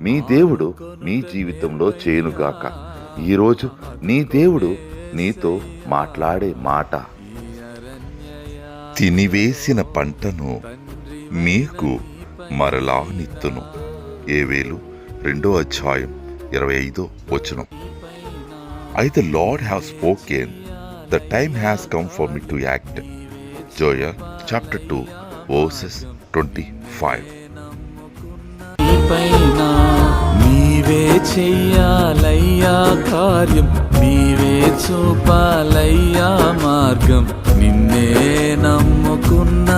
మీ దేవుడు మీ జీవితంలో చేయనుగాక. ఈరోజు నీ దేవుడు నీతో మాట్లాడే మాట. తినివేసిన పంటను మీకు మరలా నిత్తును. ఏవేలు రెండో అధ్యాయం ఇరవై ఐదో వచనం. అయితే Lord have spoken the time has come for me to act. జోయ chapter two verses twenty five. చెయ్యాలయ్యా కార్యం. నీవే చూపాలయ్యా మార్గం. నిన్నే నమ్ముకున్నా